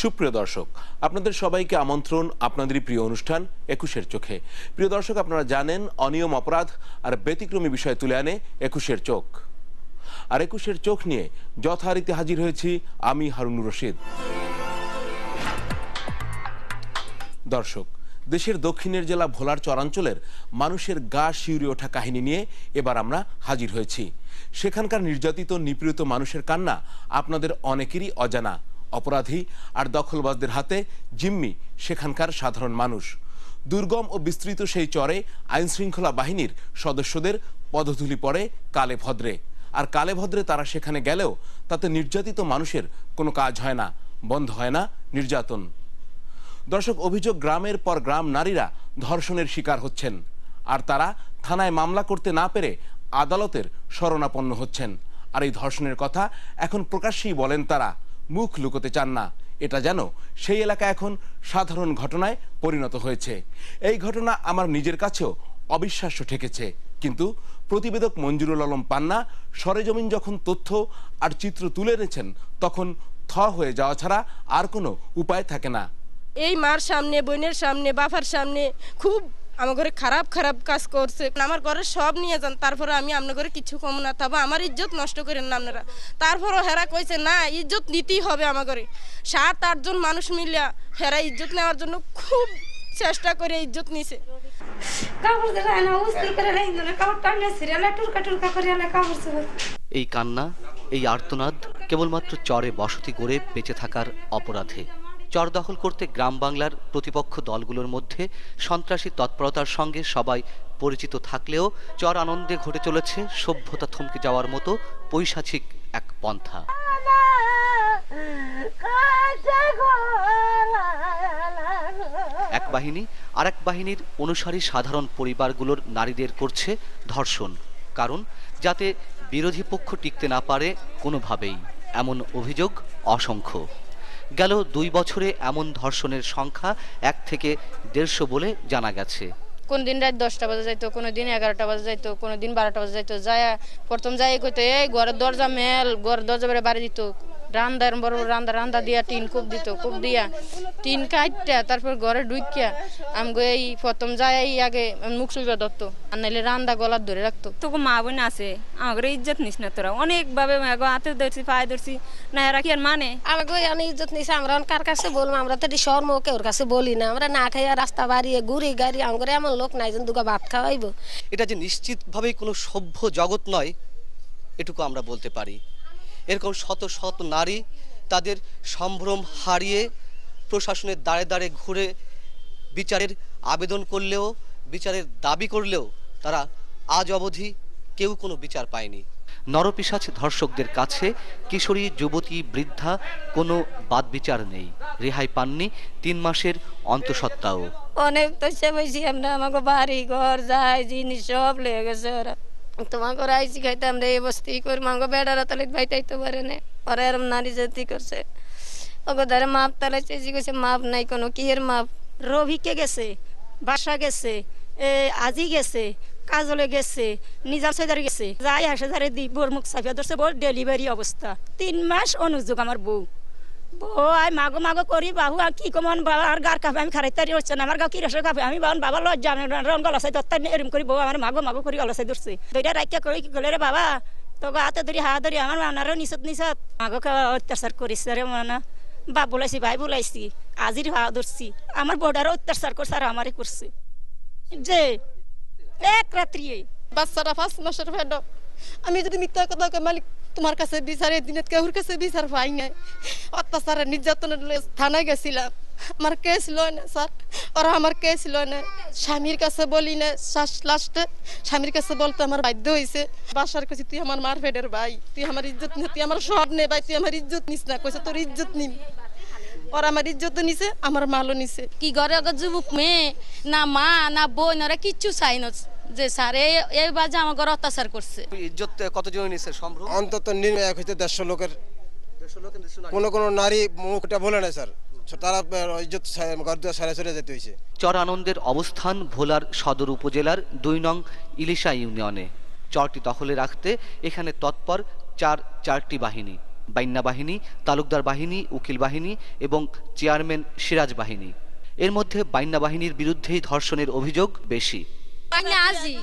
সুপ্রিয় দর্শক, আপনাদের সবাইকে আমন্ত্রণ, আপনাদেরই প্রিয় অনুষ্ঠান একুশের চোখে। প্রিয় দর্শক, আপনারা জানেন, অনিয়ম, অপরাধ আর ব্যতিক্রমী বিষয় তুলে আনে একুশের চোখ। আর একুশের চোখ নিয়ে যথারীতি হাজির হয়েছি আমি, হারুনুর রশিদ। দর্শক, দেশের দক্ষিণের জেলা ভোলার চরাঞ্চলের মানুষের গা শিউরে ওঠা কাহিনী নিয়ে এবার আমরা হাজির হয়েছি। সেখানকার নির্যাতিত, নিপীড়িত মানুষের কান্না আপনাদের অনেকেরই অজানা। অপরাধী আর দখলবাজদের হাতে জিম্মি সেখানকার সাধারণ মানুষ। দুর্গম ও বিস্তৃত সেই চরে আইনশৃঙ্খলা বাহিনীর সদস্যদের পদধূলি পড়ে কালে ভদ্রে। আর কালে ভদ্রে তারা সেখানে গেলেও তাতে নির্যাতিত মানুষের কোনো কাজ হয় না, বন্ধ হয় না নির্যাতন। দর্শক, অভিযোগ গ্রামের পর গ্রাম নারীরা ধর্ষণের শিকার হচ্ছেন। আর তারা থানায় মামলা করতে না পেরে আদালতের শরণাপন্ন হচ্ছেন। আর এই ধর্ষণের কথা এখন প্রকাশ্যেই বলেন তারা। মুখ লুকোতে চান না। এটা যেন সেই এলাকা এখন সাধারণ ঘটনায় পরিণত হয়েছে। এই ঘটনা আমার নিজের কাছেও অবিশ্বাস্য ঠেকেছে। কিন্তু প্রতিবেদক মঞ্জুরুল আলম পান্না সরেজমিন যখন তথ্য আর চিত্র তুলে এনেছেন, তখন থ হয়ে যাওয়া ছাড়া আর কোনো উপায় থাকে না। এই মার সামনে, বোনের সামনে বাফার সামনে খুব আমার ঘরে খারাপ খারাপ কাজ করছে। আমার ঘরে সব নিয়ে যান তারপরে আমি আপনার ঘরে কিছু কম না। তবে আমার ইজ্জত নষ্ট করেন না আপনারা। তারপরও হেরা কইছে না ইজ্জত নিতেই হবে আমার ঘরে। সাত আটজন মানুষ মিলিয়া হেরা ইজ্জত নেওয়ার জন্য খুব চেষ্টা করে ইজ্জত নিছে। এই কান্না এই আর্তনাদ কেবলমাত্র চরে বসতি গড়ে বেঁচে থাকার অপরাধে। চর দখল করতে গ্রাম বাংলার প্রতিপক্ষ দলগুলোর মধ্যে সন্ত্রাসী তৎপরতার সঙ্গে সবাই পরিচিত থাকলেও চর আনন্দে ঘটে চলেছে সভ্যতা থমকে যাওয়ার মতো পৈশাচিক এক পন্থা। এক বাহিনী আর এক বাহিনীর অনুসারী সাধারণ পরিবারগুলোর নারীদের করছে ধর্ষণ, কারণ যাতে বিরোধী পক্ষ টিকতে না পারে কোনোভাবেই। এমন অভিযোগ অসংখ্য। গেল দুই বছরে এমন ধর্ষণের সংখ্যা এক থেকে দেড়শো বলে জানা গেছে। কোন দিন রাত দশটা বাজে যাইতো, কোনো দিন এগারোটা বাজে যাইতো, কোনো দিন বারোটা বাজে যাইতো, যায় প্রথম যাই কইতো, এই ঘরের দরজা মেল, ঘরের দরজা বেড়ে বাড়ি দিত। রান্দা এরম বড় বড় রান্দা রান্দা দিয়া টিন কূপ দিত কূপ দিয়া টিন কাটটা তারপর ঘরে ঢুকিয়া আমগো এই প্রথম যাই এই আগে মুখ চুলবে ধরতো আর নাইলে রান্দা গলার ধরে রাখতো। তোকে মা বোন আছে আমাকে ইজ্জত নিস না তোরা। অনেকভাবে হাতে ধরছি পায়ে ধরছি না এরা কি আর মানে? আমাকে অনেক ইজ্জত নিছে আমরা কার কাছে বলব? আমরা তো এটি শর্ম ওর কাছে বলি না। আমরা না খাইয়া রাস্তা বাড়িয়ে ঘুরি গাড়ি আমার এমন লোক নাই যেন দুগা ভাত খাওয়াইবো। এটা যে নিশ্চিতভাবেই কোনো সভ্য জগৎ নয় এটুকু আমরা বলতে পারি। এরকম শত শত নারী তাদের সম্ভ্রম হারিয়ে প্রশাসনের দাঁড়ে দাঁড়ে ঘুরে বিচারের আবেদন করলেও, বিচারের দাবি করলেও তারা আজ অবধি কেউ কোনো বিচার পায়নি। নরপিসাচ ধর্ষকদের কাছে কিশোরী, যুবতী, বৃদ্ধা কোনো বাদ বিচার নেই। রেহাই পাননি, তিন মাসের অন্তঃসত্ত্বাও। অনেক তো সেবাইছি আমরা, আমাকে বাড়ি, ঘর, যাই, জিনিস সব লেগে গেছে ওরা। তোমাকে রাইছি খাইতে, আমরা এই বস্তি করি মাঙ্গো বেড়ারা তালে বাইতাইতে পারে না। ওরা এরম নারী জাতি করছে। ওকে ধরে মাপ তালাইছে, জি কইছে, মাপ নাই কোনো। কি এর মাপ? রবিকে গেছে, বাসা গেছে আজি গেছে, কাজলে গেছে, নিজাম সৈদার গেছে। যাই আসে যারে দি বোর মুখ সাফিয়া ধরছে, বোর ডেলিভারি অবস্থা। তিন মাস অনুযোগ আমার বউ। বউ আই মাগো মাগো করি বাহু, আর কি কমন বাবা আর গার কাপে আমি খারাই তারি হচ্ছে না। আমার গাও কি রসের কাপে আমি বাবা বাবা লজ্জা, আমি রন গলা সাই দত্তা এরম করি বউ, আমার মাগো মাগো করি গলা সাই ধরছে। দুইটা রাইকা করি কি গলে রে বাবা? তো হাতে ধরি, হাত ধরি, আমার মানারও নিচত নিচত মাগো অত্যাচার করিস রে মনা। বাপ বলাইছি, ভাই বলাইছি, আজির হা ধরছি। আমার বোর্ডারও অত্যাচার করছে, আর আমারই করছে। যে, এক রাত্রি বাচ্চাটা পাঁচ মাসের আমি যদি মিথ্যা কথা মালিক তোমার কাছে বিচার দিনে কেউর কাছে বিচার পাই নাই। অত্যাচারের নির্যাতনের থানায় গেছিলাম। আমার কেস লয় না স্যার ওরা আমার কেস লয় না। স্বামীর কাছে বলি না, শ্বাস লাস্টে। স্বামীর কাছে বলতে আমার বাধ্য হয়েছে বাসার কাছে, তুই আমার মার ফেডের ভাই। তুই আমার ইজ্জত নে, তুই আমার সব নে ভাই। তুই আমার ইজ্জত নিস না। কইছে, তোর ইজ্জত নিম। ওরা আমার ইজ্জত নিছে, আমার মালও নিছে। কি ঘরে যুবক মেয়ে? না মা, না বোন, ওরা কিচ্ছু চাই না। যে স্যার এই এই বাজে আমার ঘরে অত্যাচার করছে। ইজ্জত কতজন নিচ্ছে সম্ভ্রম? অন্তত নিম্ন এক হইতে দেড়শো লোকের কোনো কোনো নারী মুখটা বলে না স্যার। তারা ইজ্জত সারে সরে যেতে হয়েছে। চর আনন্দের অবস্থান ভোলার সদর উপজেলার দুই নং ইলিশা ইউনিয়নে। চরটি দখলে রাখতে এখানে তৎপর চার চারটি বাহিনী বাইন্যা বাহিনী তালুকদার বাহিনী উকিল বাহিনী এবং চেয়ারম্যান সিরাজ বাহিনী। এর মধ্যে বাইন্যা বাহিনীর বিরুদ্ধেই ধর্ষণের অভিযোগ বেশি। আমি আজি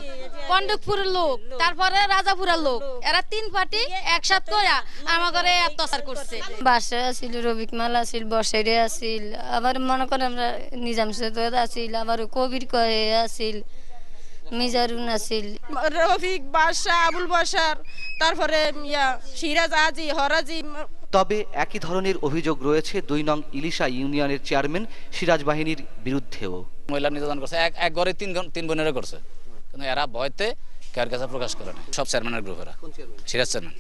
পণ্ডকপুরের লোক তারপরে রাজাপুরের লোক এরা তিন পার্টি একসাথে করে আমার ঘরে অত্যাচার করছে। বাসায় আছিল রবিক মাল আছিল বসেরে আছিল আবার মনে করেন আমরা নিজাম সৈয়দ আছিল আবার কবির কয়ে আছিল মিজারুন আছিল। রফিক বাদশাহ আবুল বাসার তারপরে ইয়া সিরাজ আজি হরাজি তবে একই ধরনের অভিযোগ রয়েছে দুই নং ইলিশা ইউনিয়নের চেয়ারম্যান সিরাজ বাহিনীর বিরুদ্ধেও। মহিলা নির্যাতন করছে। এক এক ঘরে তিন তিন বোনেরা করছে। কিন্তু এরা ভয়তে কার কাছে প্রকাশ করে না সব চেয়ারম্যানের গ্রুপেরা সিরাজ চেয়ারম্যান।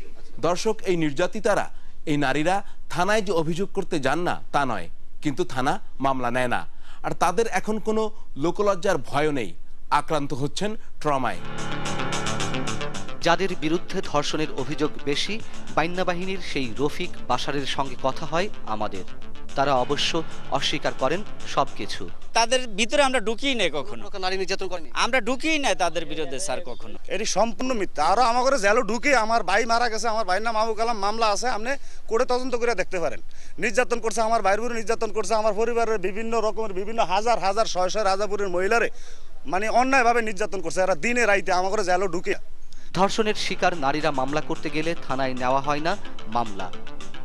দর্শক এই নির্যাতিতারা এই নারীরা থানায় যে অভিযোগ করতে যান না তা নয়। কিন্তু থানা মামলা নেয় না। আর তাদের এখন কোনো লোকলজ্জার ভয়ও নেই। আক্রান্ত হচ্ছেন ট্রমায়। যাদের বিরুদ্ধে ধর্ষণের অভিযোগ বেশি বাইন্যা বাহিনীর সেই রফিক বাসারের সঙ্গে কথা হয় আমাদের। তারা অবশ্য অস্বীকার করেন সবকিছু। তাদের ভিতরে আমরা ঢুকিই নাই কখনো। নারী নির্যাতন করেনি? আমরা ঢুকিই নাই তাদের বিরুদ্ধে স্যার কখনো। এটি সম্পূর্ণ মিথ্যা। আরও আমার ঘরে জেলো ঢুকে আমার ভাই মারা গেছে আমার ভাইয়ের নাম আবু কালাম মামলা আছে আপনি করে তদন্ত করে দেখতে পারেন। নির্যাতন করছে আমার ভাইয়ের উপরে নির্যাতন করছে আমার পরিবারের বিভিন্ন রকমের বিভিন্ন হাজার হাজার ছয় ছয় রাজাপুরের মহিলারে। মানে অন্যায়ভাবে নির্যাতন করছে এরা দিনে রাইতে আমার ঘরে জেলো ঢুকে ধর্ষণের শিকার নারীরা মামলা করতে গেলে থানায় নেওয়া হয় না মামলা।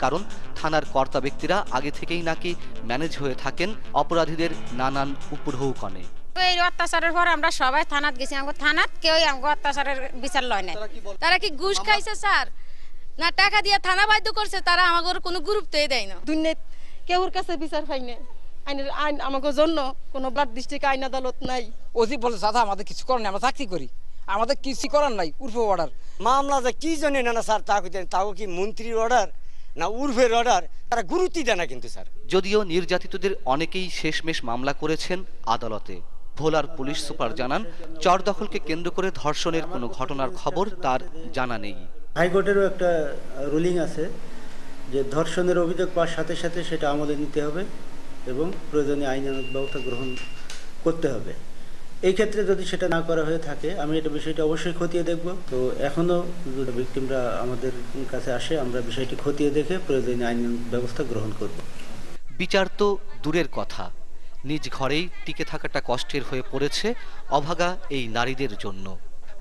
কারণ থানার কর্তা ব্যক্তিরা আগে থেকেই নাকি ম্যানেজ হয়ে থাকেন অপরাধীদের নানান উপঢৌকনে। এই অত্যাচারের পর আমরা সবাই থানাত গেছি আমাকে থানাত কেউ আমাকে অত্যাচারের বিচার লয় নাই। তারা কি ঘুষ খাইছে স্যার? না টাকা দিয়ে থানা বাধ্য করছে তারা ঘরে কোনো গুরুত্বই দেয় না। দুনিয়াত কেউর কাছে বিচার পাই না আইনের আইন আমাকে জন্য কোনো ব্লাড ডিস্ট্রিক্ট আইন আদালত নাই। অধিক বলে দাদা আমাদের কিছু করার নেই আমরা চাকরি করি। আমাদের কিছু করার নাই উর্ফ অর্ডার মামলা যে কি জন্য না না স্যার তা কইতেন তাও কি মন্ত্রীর অর্ডার না উর্ফের অর্ডার তারা গুরুত্বই দেয় না কিন্তু স্যার। যদিও নির্যাতিতদের অনেকেই শেষমেশ মামলা করেছেন আদালতে। ভোলার পুলিশ সুপার জানান চর দখলকে কেন্দ্র করে ধর্ষণের কোনো ঘটনার খবর তার জানা নেই। হাইকোর্টেরও একটা রুলিং আছে যে ধর্ষণের অভিযোগ পাওয়ার সাথে সাথে সেটা আমলে নিতে হবে এবং প্রয়োজনীয় আইনানুগ ব্যবস্থা গ্রহণ করতে হবে। এই ক্ষেত্রে যদি সেটা না করা হয়ে থাকে, আমি এটা বিষয়টা অবশ্যই খতিয়ে দেখব। তো এখনও ভিক্টিমরা আমাদের কাছে আসে, আমরা বিষয়টি খতিয়ে দেখে প্রয়োজনীয় আইন ব্যবস্থা গ্রহণ করব। বিচার তো দূরের কথা। নিজ ঘরেই টিকে থাকাটা কষ্টের হয়ে পড়েছে অভাগা এই নারীদের জন্য।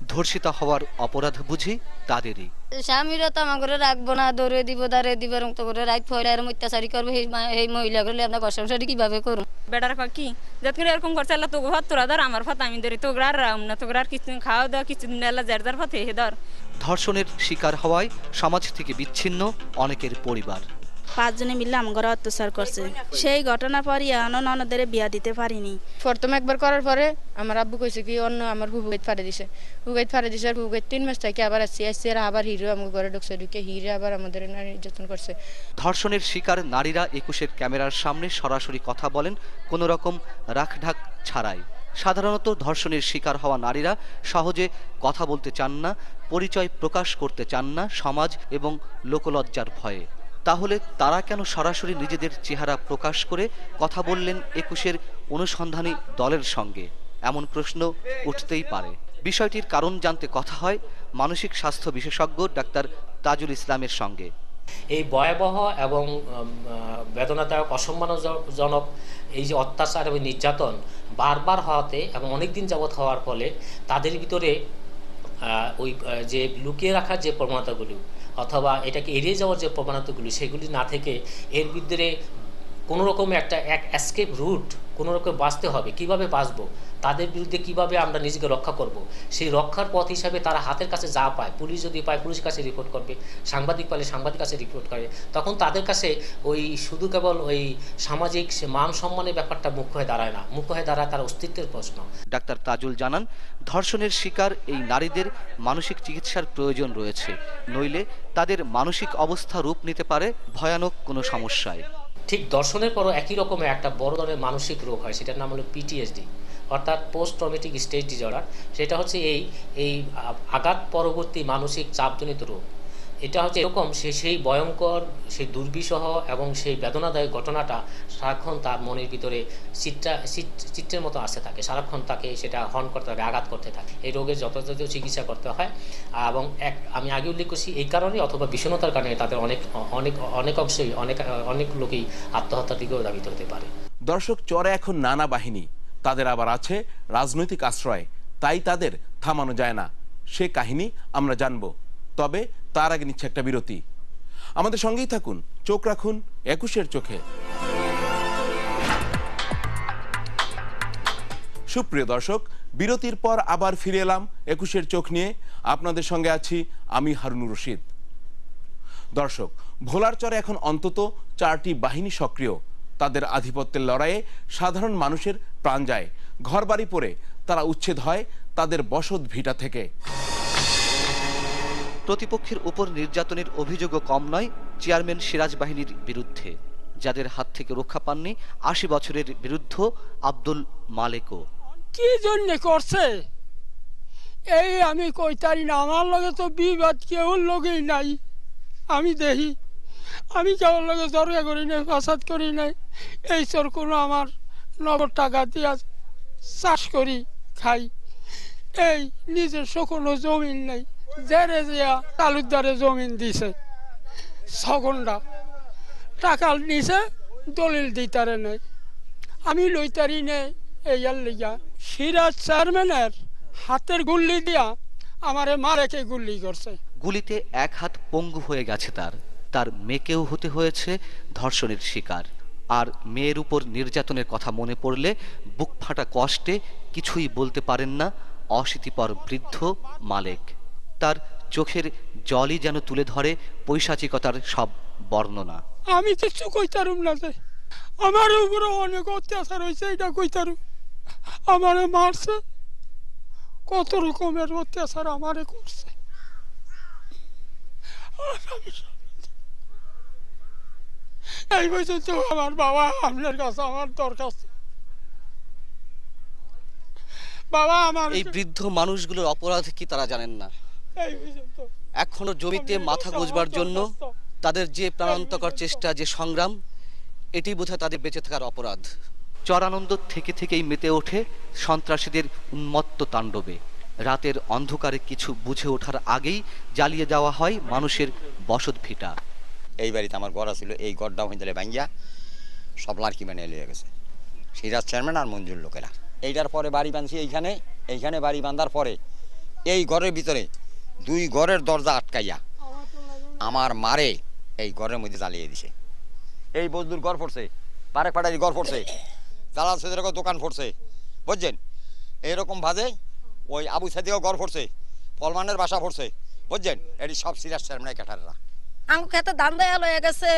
ধর্ষিতা হওয়ার অপরাধ বুঝি তাদেরই। স্বামীরা তো আমার ঘরে রাখব না দৌড়ে দিব দাঁড়িয়ে দিব এরকম তো করে রাত ফয়রা এরকম অত্যাচারী করবে এই মা- এই মহিলা করলে আমরা ঘর সংসারী কীভাবে করব? বেটার কয় কি? যতক্ষণ এরকম করছে আল্লাহ তোকে ভাত তোরা ধর আমার ভাত আমি ধরি তোকে আর রাম না তোকে আর কিছু খাওয়া দাওয়া কিছুদিন আল্লাহ যার যার ভাত হে ধর। ধর্ষণের শিকার হওয়ায় সমাজ থেকে বিচ্ছিন্ন অনেকের পরিবার। পাঁচজনে মিলে আমার ঘরে অত্যাচার করছে। সেই ঘটনা পরই এখনও ননদের বিয়া দিতে পারিনি। প্রথম একবার করার পরে আমার আব্বু কইছে কি অন্য আমার হুগাইত ফাড়ে দিছে। হুগাইত ফাড়ে দিছে আর হুগাইত তিন মাস থেকে আবার আসছে। আসছে আর আবার হিরো আমার ঘরে ঢুকছে ঢুকে হিরে আবার আমাদের নারী নির্যাতন করছে। ধর্ষণের শিকার নারীরা একুশের ক্যামেরার সামনে সরাসরি কথা বলেন কোনো রকম রাখঢাক ছাড়াই। সাধারণত ধর্ষণের শিকার হওয়া নারীরা সহজে কথা বলতে চান না পরিচয় প্রকাশ করতে চান না সমাজ এবং লোকলজ্জার ভয়ে। তাহলে তারা কেন সরাসরি নিজেদের চেহারা প্রকাশ করে কথা বললেন একুশের অনুসন্ধানী দলের সঙ্গে? এমন প্রশ্ন উঠতেই পারে। বিষয়টির কারণ জানতে কথা হয় মানসিক স্বাস্থ্য বিশেষজ্ঞ ডাক্তার তাজুল ইসলামের সঙ্গে। এই ভয়াবহ এবং বেদনাদায়ক, অসম্মানজনক এই যে অত্যাচার এবং নির্যাতন বারবার হওয়াতে এবং অনেক দিন যাবৎ হওয়ার ফলে তাদের ভিতরে ওই যে লুকিয়ে রাখার যে প্রবণতাগুলি অথবা এটাকে এড়িয়ে যাওয়ার যে প্রবণতাগুলি সেগুলি না থেকে এর ভিতরে কোনো রকম একটা এক অ্যাস্কেপ রুট কোনো রকম বাঁচতে হবে। কীভাবে বাঁচবো? তাদের বিরুদ্ধে কীভাবে আমরা নিজেকে রক্ষা করব? সেই রক্ষার পথ হিসাবে তারা হাতের কাছে যা পায়, পুলিশ যদি পায় পুলিশের কাছে রিপোর্ট করবে, সাংবাদিক পালে সাংবাদিক কাছে রিপোর্ট করে। তখন তাদের কাছে ওই শুধু কেবল ওই সামাজিক সে মান সম্মানের ব্যাপারটা মুখ্য হয়ে দাঁড়ায় না। মুখ্য হয়ে দাঁড়ায় তার অস্তিত্বের প্রশ্ন। ডাক্তার তাজুল জানান, ধর্ষণের শিকার এই নারীদের মানসিক চিকিৎসার প্রয়োজন রয়েছে। নইলে তাদের মানসিক অবস্থা রূপ নিতে পারে ভয়ানক কোনো সমস্যায়। ঠিক দর্শনের পরও একই রকমের একটা বড় ধরনের মানসিক রোগ হয়, সেটার নাম হলো পিটিএসডি অর্থাৎ পোস্ট ট্রমেটিক স্টেজ ডিজর্ডার সেটা হচ্ছে এই এই আঘাত পরবর্তী মানসিক চাপজনিত রোগ। এটা হচ্ছে এরকম, সে সেই ভয়ঙ্কর, সেই দুর্বিষহ এবং সেই বেদনাদায়ক ঘটনাটা সারাক্ষণ তার মনের ভিতরে চিত্রা চিত- চিত্রের মতো আসতে থাকে। সারাক্ষণ তাকে সেটা হর্ন করতে থাকে আঘাত করতে থাকে। এই রোগের যথাযথ চিকিৎসা করতে হয় এবং এক, আমি আগে উল্লেখ করছি এই কারণে অথবা বিষণ্ণতার কারণে তাদের অনেক অনেক অনেক অংশেই, অনেক অনেক লোকেই আত্মহত্যার দিকেও দাবিত হতে পারে। দর্শক, চরে এখন নানা বাহিনী। তাদের আবার আছে রাজনৈতিক আশ্রয়। তাই তাদের থামানো যায় না। সে কাহিনী আমরা জানব। তবে তার আগে নিচ্ছে একটা বিরতি। আমাদের সঙ্গেই থাকুন, চোখ রাখুন, একুশের চোখে। সুপ্রিয় দর্শক, বিরতির পর আবার ফিরে এলাম একুশের চোখ নিয়ে। আপনাদের সঙ্গে আছি আমি হারুনুর রশিদ। দর্শক, ভোলার চরে এখন অন্তত চারটি বাহিনী সক্রিয়। তাদের আধিপত্যের লড়াইয়ে সাধারণ মানুষের প্রাণ যায়। ঘরবাড়ি পড়ে তারা উচ্ছেদ হয় তাদের বসত ভিটা থেকে। প্রতিপক্ষের উপর নির্যাতনের অভিযোগও কম নয় চেয়ারম্যান সিরাজ বাহিনীর বিরুদ্ধে। যাদের হাত থেকে রক্ষা পাননি আশি বছরের বিরুদ্ধ আব্দুল মালেকও। কি জন্য করছে? এই আমি কইতারি না, আমার লগে তো বিবাদ কেউ লগেই নাই। আমি দেখি আমি কেউর লগে দরগা করি নাই, ফাসাদ করি নাই। এই চোর কোনো আমার নগদ টাকা দিয়া চাষ করি, খাই। এই নিজের কোনো জমিন নেই। জেরে জিয়া তালুকদারে জমিন দিছে। ছগন্ডা টাকা নিছে, দলিল দিতারে নেই। আমি লইতারি নেই, এইয়ার লিগা সিরাজ চেয়ারম্যানের হাতের গুল্লি দিয়া আমারে মারেকে গুল্লি করছে। গুলিতে এক হাত পঙ্গু হয়ে গেছে তার। তার মেয়েকেও হতে হয়েছে ধর্ষণের শিকার। আর মেয়ের উপর নির্যাতনের কথা মনে পড়লে বুক ফাটা কষ্টে কিছুই বলতে পারেন না, অশীতিপর বৃদ্ধ মালেক। তার চোখের জলই যেন তুলে ধরে পৈশাচিকতার সব বর্ণনা। আমি কিছু কইতারুম না যে। আমার উপরে অনেক অত্যাচার হয়েছে এটা কইতারুম। আমারে মারছে। কত রকমের অত্যাচার আমারে করছে। এই পর্যন্ত আমার বাবা আপনার কাছে আমার দরখাস্ত। বাবা আমার এই বৃদ্ধ মানুষগুলোর অপরাধ কি তারা জানেন না? এখনও জমিতে মাথা গুজবার জন্য তাদের যে প্রাণান্তকর চেষ্টা যে সংগ্রাম এটি বোধহয় তাদের বেঁচে থাকার অপরাধ। চরানন্দ থেকে থেকেই মেতে ওঠে সন্ত্রাসীদের উন্মত্ত তাণ্ডবে। রাতের অন্ধকারে কিছু বুঝে ওঠার আগেই জ্বালিয়ে দেওয়া হয় মানুষের বসত ভিটা। এই বাড়িতে আমার ঘর ছিল এই ঘরটাও হইতে ভাঙ্গিয়া সব লার্কি বানিয়ে লিয়ে গেছে। সিরাজ চেয়ারম্যান আর মঞ্জুর লোকেরা। এইটার পরে বাড়ি বাঁধছি এইখানে এইখানে বাড়ি বাঁধার পরে এই ঘরের ভিতরে দুই ঘরের দরজা আটকাইয়া আমার মারে এই ঘরের মধ্যে জ্বালিয়ে দিছে। এই বজদুর ঘর পড়ছে পারেক পাটারি ঘর পড়ছে জালাল সৈদের দোকান পড়ছে, বুঝছেন? এইরকম ভাজে ওই আবু সাদিও ঘর পড়ছে ফলমানের বাসা পড়ছে, বুঝছেন? এটি সব সিরাজ চেয়ারম্যানের ক্যাটাররা আঙ্গ খেতে দাম দেয়া লয়ে গেছে,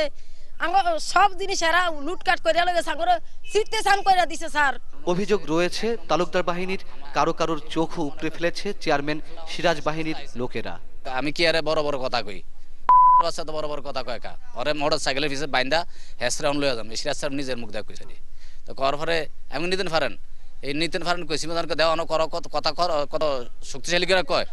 আঙ্গ সব জিনিস এরা লুটকাট করে গেছে, আঙ্গর সিটতে সান করে দিছে, স্যার। অভিযোগ রয়েছে, তালুকদার বাহিনীর কারও কারোর চোখও উপড়ে ফেলেছে চেয়ারম্যান সিরাজ বাহিনীর লোকেরা। আমি কি আরে বড় বড় কথা কই? তো বড় বড় কথা কয় কা? ওরে মোটর সাইকেলের পিছে বাইন্দা, হেসরে লইয়া যাম সিরাজ স্যার নিজের মুখ দেখ কইছে তো কর পরে, এমন নিতেন পারেন এই নিতেন পারেন কইছি মাদানকে দেওয়া কর, কত, কথা কত শক্তিশালী করে কয়।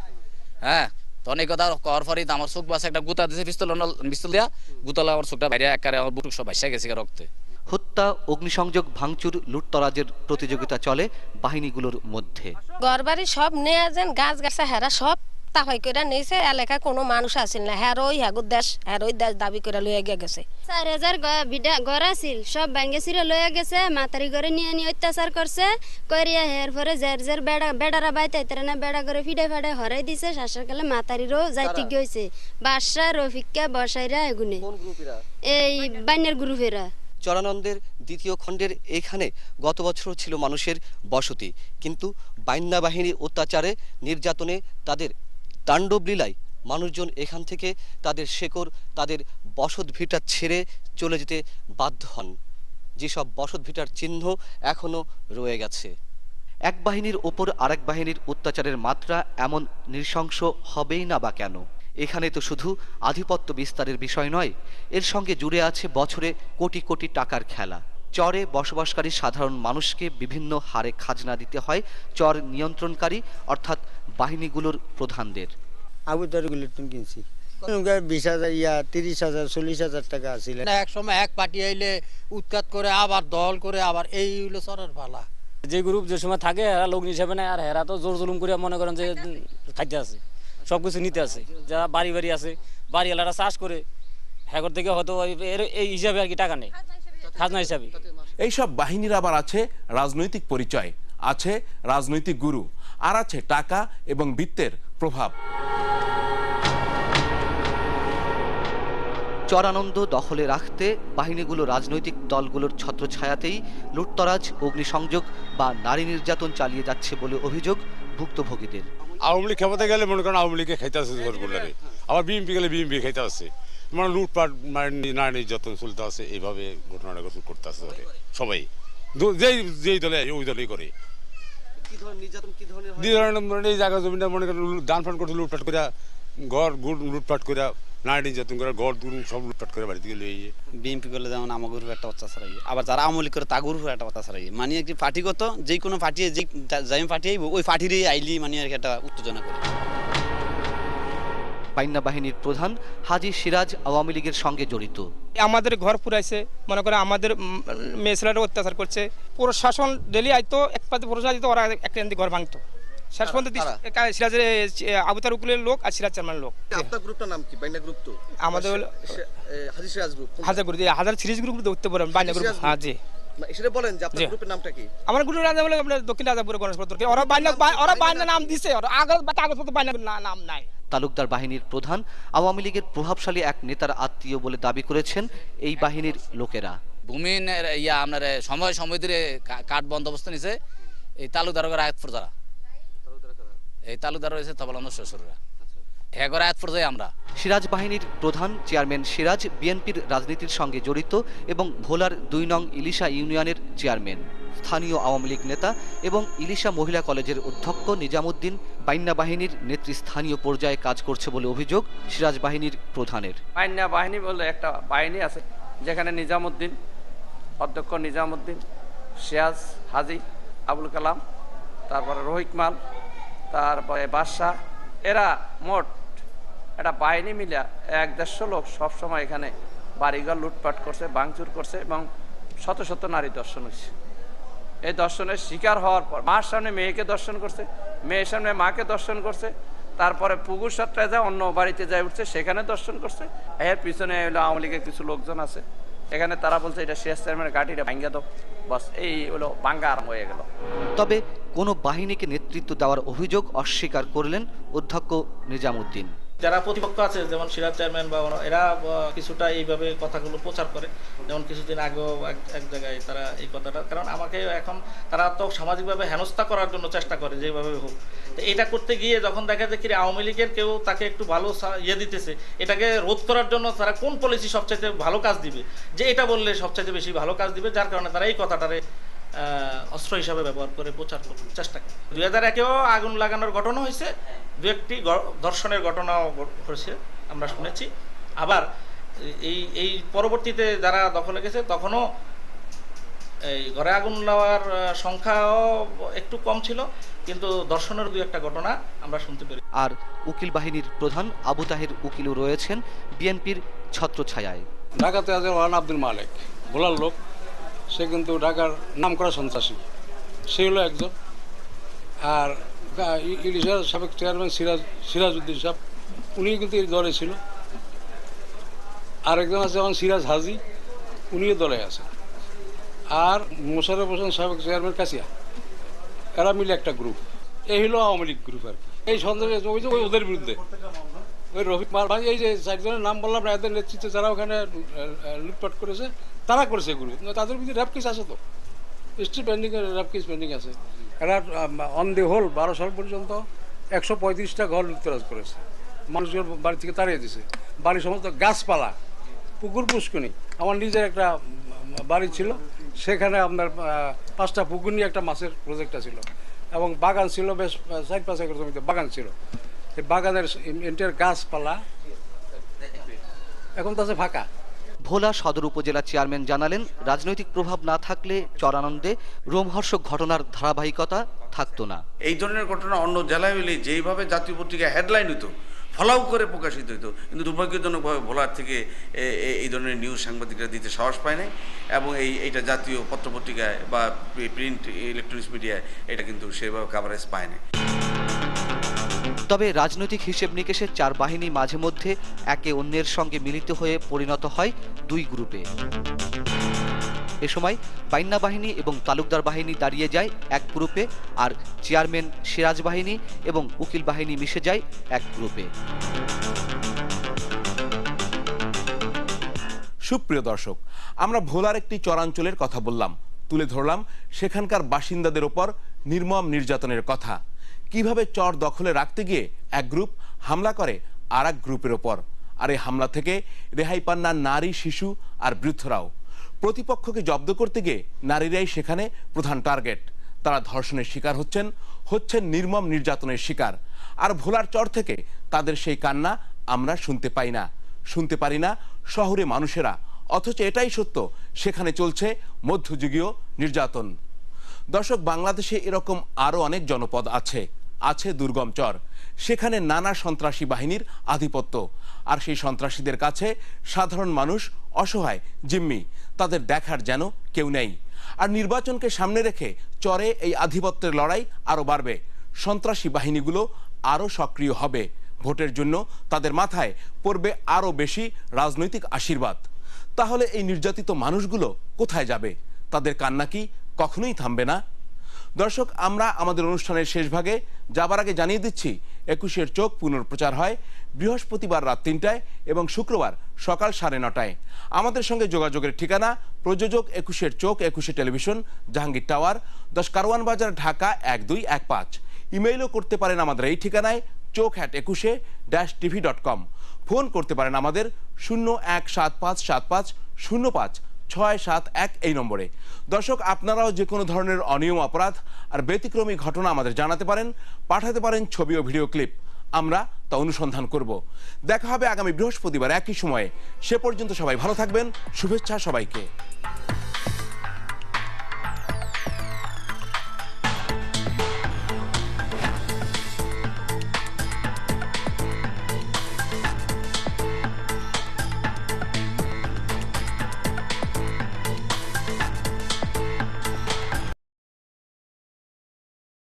হ্যাঁ? তখন এই কথা, কর পরে আমার চোখ বাসে একটা গুতা দিছে, পিস্তল পিস্তল দিয়া, গুতালা আমার চোখটা বাইরে একারে আমার বুটুক সব বাইসা গেছে রক্তে। হত্যা অগ্নিসংযোগ ভাঙচুর লুটতরাজের প্রতিযোগিতা চলে বাহিনীগুলোর মধ্যে। ঘরবাড়ি সব নিয়ে যেন গাছ গাছা হেরা সব তাহাই করে নিয়েছে এলাকায় কোনো মানুষ আসিল না। হ্যারোই হ্যাগুর দেশ হ্যারোই দেশ দাবি করে লইয়া গিয়ে গেছে। চার হাজার ঘর আছিল সব ব্যাঙ্গে ছিঁড়ে লইয়া গেছে মাতারি ঘরে নিয়ে নিয়ে অত্যাচার করছে করিয়া হের পরে জের জের বেড়া বেড়ারা বাইতে তারা না বেড়া করে ফিডে ফাডে হরাই দিছে শাসার কালে মাতারিরও যাইতে গিয়েছে বাদশা রফিকা বসাইরা এগুনে। এই বাইনের গ্রুপেরা। চরানন্দের দ্বিতীয় খণ্ডের এখানে গত বছর ছিল মানুষের বসতি। কিন্তু বাইন্যা বাহিনীর অত্যাচারে, নির্যাতনে তাদের তাণ্ডব লীলায় মানুষজন এখান থেকে তাদের শেকড়, তাদের বসত ভিটা ছেড়ে চলে যেতে বাধ্য হন। যেসব বসত ভিটার চিহ্ন এখনও রয়ে গেছে। এক বাহিনীর ওপর আরেক বাহিনীর অত্যাচারের মাত্রা এমন নৃশংস হবেই না বা কেন? এখানে তো শুধু আধিপত্য বিস্তারের বিষয় নয় এর সঙ্গে জুড়ে আছে বছরে কোটি কোটি টাকার খেলা। চরে বসবাসকারী সাধারণ মানুষকে বিভিন্ন হারে খাজনা দিতে হয় চর নিয়ন্ত্রণকারী অর্থাৎ বাহিনীগুলোর প্রধানদের। আবুদারগুলো কিনছি। বিশ হাজার ইয়া তিরিশ হাজার চল্লিশ হাজার টাকা আছিল। এক সময় এক পার্টি আইলে উৎখাত করে আবার দল করে আবার এই হইল সরের পালা। যে গ্রুপ যে সময় থাকে এরা লোক হিসাবে নেয় আর এরা তো জোর জুলুম করে মনে করেন যে খাইতে আছে সব কিছু নিতে আছে। যারা বাড়ি বাড়ি আছে বাড়ি এলারা চাষ করে হ্যাঁ থেকে হয়তো এই হিসাবে আর কি টাকা নেই খাজনা হিসাবে। এইসব বাহিনীর আবার আছে রাজনৈতিক পরিচয় আছে রাজনৈতিক গুরু আর আছে টাকা এবং বৃত্তের প্রভাব। চরানন্দ দখলে রাখতে বাহিনীগুলো রাজনৈতিক দলগুলোর ছত্রছায়াতেই লুটতরাজ অগ্নিসংযোগ বা নারী নির্যাতন চালিয়ে যাচ্ছে বলে অভিযোগ ভুক্তভোগীদের। আওয়ামী লীগ ক্ষমতা গেলে মনে করেন আওয়ামী লীগে খাইতে আছে জোরগুলারে আবার বিএনপি গেলে বিএনপি খাইতে আছে মানে লুটপাট না নারী নির্যাতন চলতে আছে এইভাবে ঘটনাটা করতে আছে সবাই। যেই যেই দলে ওই দলেই করে। কি ধরনের মানে এই জায়গা জমিটা মনে করেন দান ফান করতে লুটপাট করে ঘর গুড় লুটপাট করে নারী নির্যাতন করে ঘর দুন সব লুটপাট করে বাড়িতে গেলে এই বিএনপি করলে যেমন আমাদের উপর একটা অত্যাচার হয় আবার যারা আওয়ামী লীগ করে তাগুর উপর একটা অত্যাচার হয় মানে একটি পার্টিগত যে কোনো পার্টি যে যাই পার্টি আইব ওই পার্টিরই আইলি মানে আর কি একটা উত্তেজনা করে। পাইন্না বাহিনীর প্রধান হাজি সিরাজ আওয়ামী লীগের সঙ্গে জড়িত। আমাদের ঘর পুরাইছে মনে করে আমাদের মেয়ে ছেলেরা অত্যাচার করছে। প্রশাসন ডেলি আইতো এক পাতে প্রশাসন দিত ওরা একটা ঘর ভাঙতো। শেষ পর্যন্ত সিরাজের আবুতার উকুলের লোক আর সিরাজ লোক। আপনার গ্রুপটার নাম কি? বাইনা গ্রুপ তো? আমাদের হলো হাজি সিরাজ গ্রুপ। হাজার গ্রুপ হাজার সিরিজ গ্রুপ পারেন বাইনা গ্রুপ। হ্যাঁ জি। সেটা বলেন যে আপনার গ্রুপের নামটা কি? আমার গ্রুপ রাজা বলে আপনার দক্ষিণ রাজাপুরে গণেশপত্র ওরা বাইনা ওরা বাইনা নাম দিছে ওরা আগত কাগজপত্র বাইনা নাম নাই। তালুকদার বাহিনীর প্রধান আওয়ামী লীগের প্রভাবশালী এক নেতার আত্মীয় বলে দাবি করেছেন এই বাহিনীর লোকেরা। ভূমিন ইয়া আপনার সময় সময় ধরে কাঠ বন্দোবস্ত নিছে। এই তালুদারগর আয়াতপুর যারা এই তালুদার রয়েছে তবলান্দ শ্বশুররা। হ্যাগর আয়াতপুর যাই আমরা। সিরাজ বাহিনীর প্রধান চেয়ারম্যান সিরাজ বিএনপির রাজনীতির সঙ্গে জড়িত এবং ভোলার দুই নং ইলিশা ইউনিয়নের চেয়ারম্যান স্থানীয় আওয়ামী লীগ নেতা এবং ইলিশা মহিলা কলেজের অধ্যক্ষ নিজামুদ্দিন বাইন্যা বাহিনীর নেতৃস্থানীয় পর্যায়ে কাজ করছে বলে অভিযোগ সিরাজ বাহিনীর প্রধানের। বাইনা বাহিনী বলে একটা বাহিনী আছে যেখানে নিজামুদ্দিন অধ্যক্ষ নিজামুদ্দিন সিয়াজ হাজি আবুল কালাম তারপরে রোহিত মাল তারপরে বাদশাহ এরা মোট একটা বাহিনী মিলিয়া এক দেড়শো লোক সবসময় এখানে বাড়িঘর লুটপাট করছে, ভাঙচুর করছে এবং শত শত নারী দর্শন হয়েছে এই দর্শনের শিকার হওয়ার পর মার সামনে মেয়েকে দর্শন করছে, মেয়ের সামনে মাকে দর্শন করছে, তারপরে পুকুর সাতটায় যায়, অন্য বাড়িতে যায় উঠছে, সেখানে দর্শন করছে। এর পিছনে হলো আওয়ামী লীগের কিছু লোকজন আছে। এখানে তারা বলছে, এটা শেষ চেয়ারম্যানের গাড়িটা ভাঙ্গা দাও। বাস, এই হলো ভাঙ্গা আরম্ভ হয়ে গেল। তবে কোনো বাহিনীকে নেতৃত্ব দেওয়ার অভিযোগ অস্বীকার করলেন অধ্যক্ষ নিজামুদ্দিন। যারা প্রতিপক্ষ আছে, যেমন সিরাজ চেয়ারম্যান বা এরা কিছুটা এইভাবে কথাগুলো প্রচার করে। যেমন কিছুদিন আগেও এক জায়গায় তারা এই কথাটা, কারণ আমাকে এখন তারা তো সামাজিকভাবে হেনস্থা করার জন্য চেষ্টা করে, যেভাবে হোক। তো এটা করতে গিয়ে যখন দেখা যায় কি আওয়ামী লীগের কেউ তাকে একটু ভালো ইয়ে দিতেছে, এটাকে রোধ করার জন্য তারা কোন পলিসি সবচাইতে ভালো কাজ দিবে? যে এটা বললে সবচাইতে বেশি ভালো কাজ দিবে, যার কারণে তারা এই কথাটারে অস্ত্র হিসাবে ব্যবহার করে প্রচার করার চেষ্টা করে দুই হাজার একেও আগুন লাগানোর ঘটনা হয়েছে দু একটি ধর্ষণের ঘটনাও হয়েছে আমরা শুনেছি। আবার এই এই পরবর্তীতে যারা দখলে গেছে তখনও এই ঘরে আগুন লাগার সংখ্যাও একটু কম ছিল কিন্তু দর্শনের দু একটা ঘটনা আমরা শুনতে পেরেছি। আর উকিল বাহিনীর প্রধান আবু তাহের উকিলও রয়েছেন বিএনপির ছত্রছায়ায়। ঢাকাতে আছে ওয়ান আব্দুল মালিক ভোলার লোক। সে কিন্তু ঢাকার নাম করা সন্ত্রাসী। সে হলো একজন। আর গা- ই- ইলিশার সাবেক চেয়ারম্যান সিরাজ, সিরাজউদ্দিন সাহেব উনি কিন্তু এই দলে ছিল। আরেকজন আছে যেমন সিরাজ হাজি, উনিও দলে আছে আর মোশারফ হোসেন সাবেক চেয়ারম্যান কাছিয়া এরা মিলে একটা গ্রুপ এই হলো আওয়ামী লীগ গ্রুপ আর কি। এই সন্দেহ ওই ওদের বিরুদ্ধে। ওই রফিক মাল ভাই, এই যে চারজনের নাম বললাম এদের নেতৃত্বে যারা ওখানে লুটপাট করেছে তারা করেছে এগুলো। কিন্তু তাদের বিরুদ্ধে র্যাপ কেস আছে তো। Still pending rape case pending আছে। এরা অন দি হোল বারো সাল পর্যন্ত একশো পঁয়ত্রিশটা ঘর লুটতরাজ করেছে। মানুষজন বাড়ি থেকে তাড়িয়ে দিছে। বাড়ির সমস্ত গাছপালা, পুকুর পুষ্কুনি আমার নিজের একটা বাড়ি ছিল। সেখানে আপনার পাঁচটা পুকুর নিয়ে একটা মাছের প্রজেক্টটা ছিল। এবং বাগান ছিল বেশ চার পাঁচ একর জমিতে বাগান ছিল। এই বাগানের এন্টার গাছপালা এখন তো আছে ফাঁকা। ভোলা সদর উপজেলা চেয়ারম্যান জানালেন, রাজনৈতিক প্রভাব না থাকলে চরানন্দে রোমহর্ষক ঘটনার ধারাবাহিকতা থাকতো না। এই ধরনের ঘটনা অন্য জেলায় হলে যেইভাবে জাতীয় পত্রিকায় হেডলাইন হতো ফলাও করে প্রকাশিত হতো কিন্তু দুর্ভাগ্যজনকভাবে ভোলার থেকে এই ধরনের নিউজ সাংবাদিকরা দিতে সাহস পায় নাই এবং এই, এইটা জাতীয় পত্রপত্রিকায় বা প্রিন্ট, ইলেকট্রনিক্স মিডিয়ায় এটা কিন্তু সেভাবে কাভারেজ পায় না তবে রাজনৈতিক হিসেব নিকেশে চার বাহিনী মাঝে মধ্যে একে অন্যের সঙ্গে মিলিত হয়ে পরিণত হয় দুই গ্রুপে। এ সময় বাইন্যা বাহিনী এবং তালুকদার বাহিনী দাঁড়িয়ে যায় এক গ্রুপে আর চেয়ারম্যান সিরাজ বাহিনী এবং উকিল বাহিনী মিশে যায় এক গ্রুপে। সুপ্রিয় দর্শক, আমরা ভোলার একটি চরাঞ্চলের কথা বললাম, তুলে ধরলাম সেখানকার বাসিন্দাদের ওপর নির্মম নির্যাতনের কথা। কীভাবে চর দখলে রাখতে গিয়ে এক গ্রুপ হামলা করে আর এক গ্রুপের ওপর? আর এই হামলা থেকে রেহাই পান না নারী, শিশু আর বৃদ্ধরাও। প্রতিপক্ষকে জব্দ করতে গিয়ে নারীরাই সেখানে প্রধান টার্গেট। তারা ধর্ষণের শিকার হচ্ছেন হচ্ছেন নির্মম নির্যাতনের শিকার। আর ভোলার চর থেকে তাদের সেই কান্না আমরা শুনতে পাই না। শুনতে পারি না শহরে মানুষেরা। অথচ এটাই সত্য, সেখানে চলছে মধ্যযুগীয় নির্যাতন। দর্শক, বাংলাদেশে এরকম আরও অনেক জনপদ আছে। আছে দুর্গম চর। সেখানে নানা সন্ত্রাসী বাহিনীর আধিপত্য। আর সেই সন্ত্রাসীদের কাছে সাধারণ মানুষ অসহায়, জিম্মি, তাদের দেখার যেন কেউ নেই। আর নির্বাচনকে সামনে রেখে চরে এই আধিপত্যের লড়াই আরও বাড়বে। সন্ত্রাসী বাহিনীগুলো আরও সক্রিয় হবে। ভোটের জন্য তাদের মাথায় পড়বে আরও বেশি রাজনৈতিক আশীর্বাদ। তাহলে এই নির্যাতিত মানুষগুলো কোথায় যাবে? তাদের কান্না কি কখনোই থামবে না? দর্শক, আমরা আমাদের অনুষ্ঠানের শেষ ভাগে যাবার আগে জানিয়ে দিচ্ছি, একুশের চোখ পুনর্প্রচার হয় বৃহস্পতিবার রাত তিনটায় এবং শুক্রবার সকাল সাড়ে নটায়। আমাদের সঙ্গে যোগাযোগের ঠিকানা, প্রযোজক একুশের চোখ, একুশে টেলিভিশন, জাহাঙ্গীর টাওয়ার, দশ কারওয়ান বাজার, ঢাকা এক দুই এক পাঁচ। ইমেইলও করতে পারেন আমাদের এই ঠিকানায়, চোখ hat Ekushey dash TV dot com phone করতে পারেন আমাদের শূন্য এক সাত পাঁচ সাত পাঁচ শূন্য পাঁচ ছয় সাত এক এই নম্বরে। দর্শক, আপনারাও যে কোনো ধরনের অনিয়ম, অপরাধ আর ব্যতিক্রমী ঘটনা আমাদের জানাতে পারেন, পাঠাতে পারেন ছবি ও ভিডিও ক্লিপ। আমরা তা অনুসন্ধান করব। দেখা হবে আগামী বৃহস্পতিবার একই সময়ে। সে পর্যন্ত সবাই ভালো থাকবেন, শুভেচ্ছা সবাইকে।